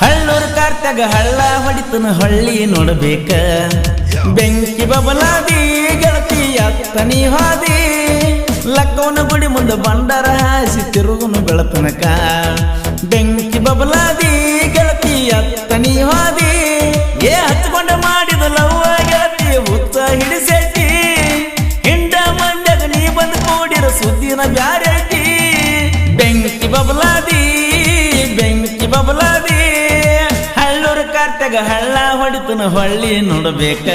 ಹಳ್ಳೂರ್ ಕಾರ್ತಾಗ ಹಳ್ಳ ಹೊಡಿತನ ಹಳ್ಳಿ ನೋಡ್ಬೇಕ. ಬೆಂಕಿ ಬಬಲಾದಿ, ಗೆಳತಿ ಅತ್ತನಿ ಹಾದಿ. ಲಕ್ಕವನ ಗುಡಿ ಮುಂದೆ ಬಂಡಾರ ಹಾಸಿ ತಿರುಗುನು ಬೆಳತನಕ. ಬೆಂಕಿ ಬಬಲಾದಿ, ಗೆಳತಿ ಅತ್ತನಿ ಹಾದಿ. ಏ ಹಚ್ಕೊಂಡ ಮಾಡಿದ ಲವ್ವ ಗೆಳತಿ ಉತ್ತ ಹಿಡಿಸೈತಿ ಹಿಂಡ ಮಂಡ್ಯಾಗ ನೀ ಬಂದು ಕೂಡಿರ ಸುದ್ದಿನ ಬ್ಯಾರೈತಿ ಬೆಂಕಿ ಬಬಲಾದಿ ಕಾರ್ತ್ಯಾಗ ಹಳ್ಳ ಹೊಡಿತನ ಹೊಳ್ಳಿ ನೋಡಬೇಕ.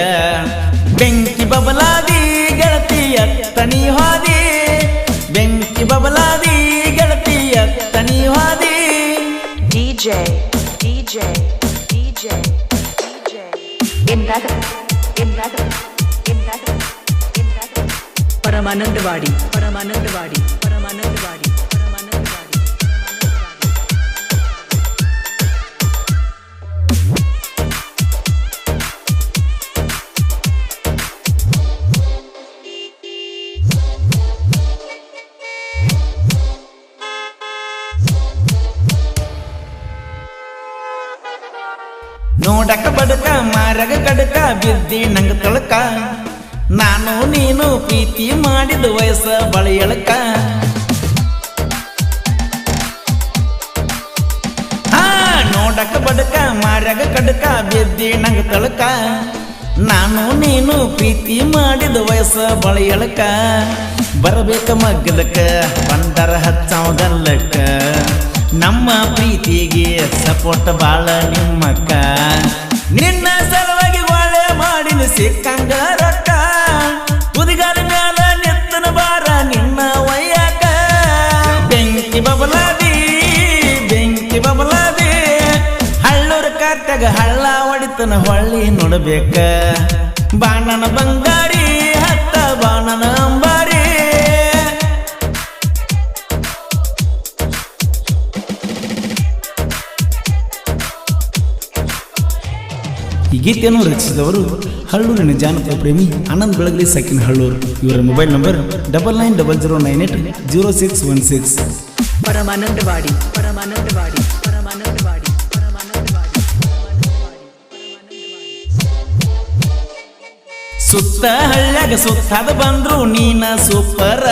ಬೆಂಕಿ ಬಬಲಾದಿ ಗೆಳತಿ ಅತ್ತನಿ ಹಾದಿ. ಬೆಂಕಿ ಬಬಲಾದಿ ಗೆಳತಿ ಅತ್ತನಿ ಹಾದಿ. DJ DJ DJ DJ In that, in that, in that, in Paramanandawadi Paramanandawadi Paramanandawadi Paramanandawadi. ನೋಡಕ ಬಡಕ, ಮಾರಗ ಕಡಕ, ಬಿದ್ದಿ ನಂಗ ತೊಳಕ. ನಾನು ನೀನು ಪ್ರೀತಿ ಮಾಡಿದ ವಯಸ್ಸ ಬಳಿಯಳಕ ಹಾ ನೋಡಕ ಬಡಕ, ಮಾರಗ ಕಡಕ, ಬಿದ್ದಿ ನಂಗ ತಳಕ. ನಾನು ನೀನು ಪ್ರೀತಿ ಮಾಡಿದ ವಯಸ್ಸ ಬಳಿಯಳಕ ಬರಬೇಕ ಮಗ್ಗಲಕ ಬಂದರ ಹಚ್ಚಾವದಲ್ಲಕ ನಮ್ಮ ಪ್ರೀತಿಗೆ ಸಪೋರ್ಟ್ ಬಾಳ ನಿಮ್ಮಕ್ಕ. ನಿನ್ನ ಸಲುವಾಗಿ ಬಾಳೆ ಮಾಡಿನ ಸಿಕ್ಕಂಗ ರೊಕ್ಕ. ಉದಿಗಾಲ ಮ್ಯಾಲ ನೆತ್ತನ ಬಾರ ನಿನ್ನ ವಯ್ಯಾಕ ಬೆಂಕಿ ಬಬಲಾದಿ ಬೆಂಕಿ ಬಬಲಾದಿ. ಹಳ್ಳೂರ ಕಾರ್ತ್ಯಾಗ ಹಳ್ಳ ಹೊಡಿತನ ಹೊಳ್ಳಿ ನೋಡ್ಬೇಕ. ಬಾಣನ ಬಂಗಾರಿ, ಹತ್ತ ಬಾಣನ ಅಂಬಾರಿ ಈ ಗೀತೆಯನ್ನು ರಚಿಸಿದವರು ಹಳ್ಳೂರಿನ ಜಾನಪದ ಪ್ರೇಮಿ ಆನಂದ್ ಬೆಳಗಲಿ ಸಕಿನ್ ಹಳ್ಳೂರು. ಇವರ mobile number double nine double zero nine eight zero six one six. Paramanandawadi Paramanandawadi ಸುತ್ತ ಹಳ್ಳ್ಯಾಗ ಸುತ್ತಾದ ಬಂದ್ರು ನೀನ ಸೂಪರ.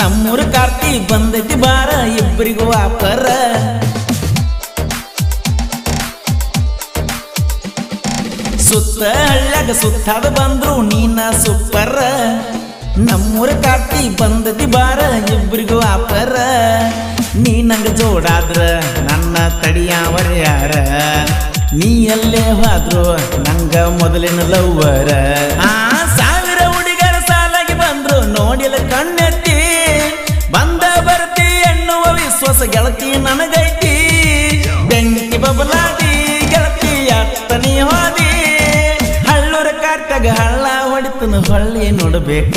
ನಮ್ಮೂರು ಕಾರ್ತಿ ಬಂದೈತಿ ಬಾರ ಇಬ್ಬರಿಗೂ ಆಪರ. ಸುತ್ತ ಹಳ್ಳ್ಯಾಗ ಸುತ್ತಾದ ಬಂದ್ರು ನೀನ ಸೂಪರ. ನಮ್ಮೂರ ಕಾರ್ತಿ ಬಂದತಿ ಬಾರ ಇಬ್ಬರಿಗೂ ಆಪರ. ನೀ ನಂಗ ಜೋಡಾದ್ರ ನನ್ನ ತಡಿಯಾವರ ಯಾರ? ನೀ ಎಲ್ಲೇ ಹೋದ್ರು ನಂಗ ಮೊದಲಿನ ಲವ್ವರ? ಆ ಸಾವಿರ ಹುಡುಗರ ಸಾಲಾಗಿ ಬಂದ್ರು ನೋಡಿಲ ಕಣ್ಣೆತ್ತಿ. ಬಂದ ಬರ್ತಿ ಎನ್ನುವ ವಿಶ್ವಾಸ ಗೆಳತಿ ನನಗೈತಿ. ಹೊಡಿತನ ಹೊಳ್ಳಿ ನೋಡಬೇಕ.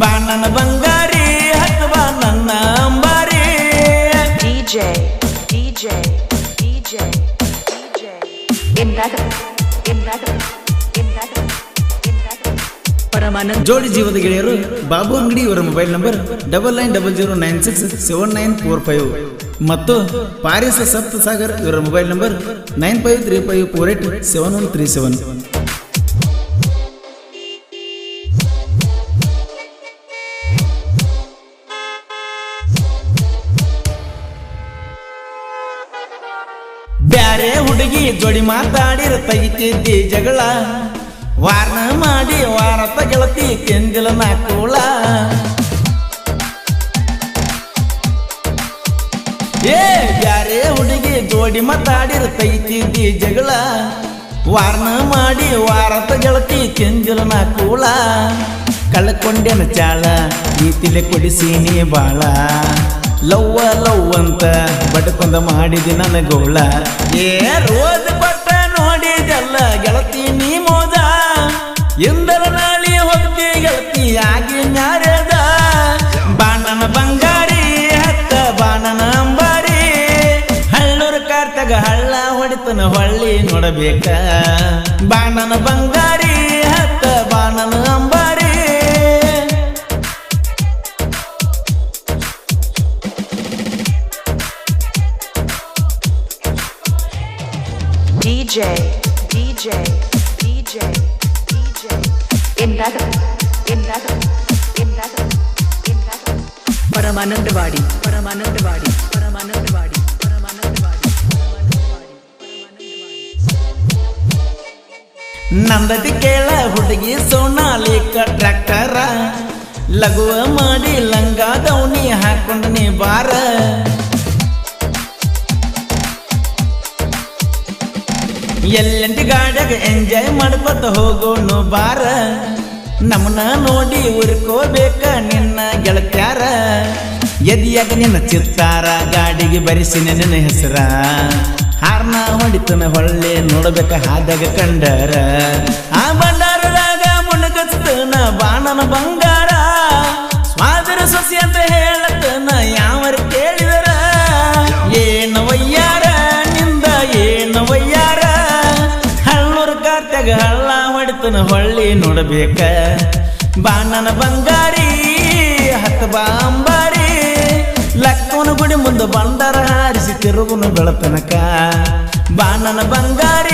ಬಾಣನ ಬಂಗಾರಿ ಅಥವಾ ನನ್ನ ಅಂಬಾರಿ? that, in that. ಪರಮಾನಂದ ಜೋಡಿ ಜೀವದ ಗೆಳೆಯರು ಬಾಬು ಅಂಗಡಿ ಇವರ mobile number double nine double zero nine six seven nine four five. ಮತ್ತು ಪಾರಿಸ ಸಪ್ತ ಸಾಗರ್ ಇವರ mobile number nine five three five four eight seven one three seven. ಜೋಡಿ ಮಾತಾಡಿರ ತೆಗಿತಿದ್ದಿ ಜಗಳ. ವಾರ್ನ ಮಾಡಿ ವಾರತ ಗೆಳತಿ ಕೆಂದಿಲ ನಾಕೂಳ. ಏ, ಬ್ಯಾರೆ ಹುಡುಗಿ ಜೋಡಿ ಮಾತಾಡಿರ ತೆಗಿತಿದ್ದಿ ಜಗಳ. ವಾರ್ನ ಮಾಡಿ ವಾರತ ಗೆಳತಿ ಕೆಂದಿಲ ನಾಕೂಳ. ಕಳ್ಕೊಂಡೆನ ಚಾಳ ನೀತಿಲೆ ಕುಡಿಸೀನಿ ಬಾಳ. ಲವ್ವ ಲವ್ ಅಂತ ಬಡ್ಕೊಂದ ಮಾಡಿದಿ ನನ್ನ ಗೋಳ ಏ ರೋಜ್ ಬಟ್ಟ ನೋಡಿದೆಲ್ಲ ಗೆಳತಿ ನೀ ಮೋದ ಎಂದರ ನಾಳಿ ಹೋಗ್ತಿ ಗೆಳತಿ ಆಗಿ ನ್ಯಾರದ ಬಾಣನ ಬಂಗಾರಿ ಹತ್ತ ಬಾಣನ ಅಂಬಾರಿ. ಹಳ್ಳೂರ ಕಾರ್ತಾಗ ಹಳ್ಳ ಹೊಡಿತನ ಹೊಳ್ಳಿ ನೋಡಬೇಕ. ಬಾಣನ ಬಂಗಾರಿ DJ, DJ, DJ, DJ. Another, another, another, another. Paramanandawadi Paramanandawadi Paramanandawadi Paramanandawadi ನಂದತಿ ಕೇಳ ಹುಡುಗಿ ಸೋನಾಲಿಕ ಟ್ರ್ಯಾಕ್ಟರ ಲಗುವ ಮಾಡಿ ಲಂಗ ದೌನಿ ಹಾಕೊಂಡ ನೀ ಬಾರ ಎಲ್ಲಂಟಿ ಗಾಡ್ಯಾಗ ಎಂಜಾಯ್ ಮಾಡ್ಕೊತ ಹೋಗೋನು ಬಾರ. ನಮ್ಮನ್ನ ನೋಡಿ ಉರ್ಕೋಬೇಕ ನಿನ್ನ ಗೆಳತ್ಯಾರ. ಎದಿಯಾಗ ನಿನ್ನ ಚಿತ್ತಾರ, ಗಾಡಿಗೆ ಬರಿಸಿ ನಿನ್ನ ಹೆಸರ. ಹಾರ್ನ ಹೊಡಿತನ ಹೊಳ್ಳೆ ನೋಡಬೇಕ ಹಾದಾಗ ಕಂಡರ. ಆ ಬಂಡಾರದಾಗ ಮುಣಗಸ್ತನ ಬಾಣನ ಬಂಗಾರ. ಸ್ವಾದರ ಸೊಸಿ ಅಂತ ಹೇಳತನ ಹೊಳ್ಳಿ ನೋಡಬೇಕ. ಬಾಣನ ಬಂಗಾರಿ, ಹತ್ತ ಬಾಂಬಾರಿ. ಲಕ್ಕವನ ಗುಡಿ ಮುಂದೆ ಬಂಡಾರ ಹಾರಿಸಿ ತಿರುಗುನು ಬೆಳತನಕ. ಬಾಣನ ಬಂಗಾರಿ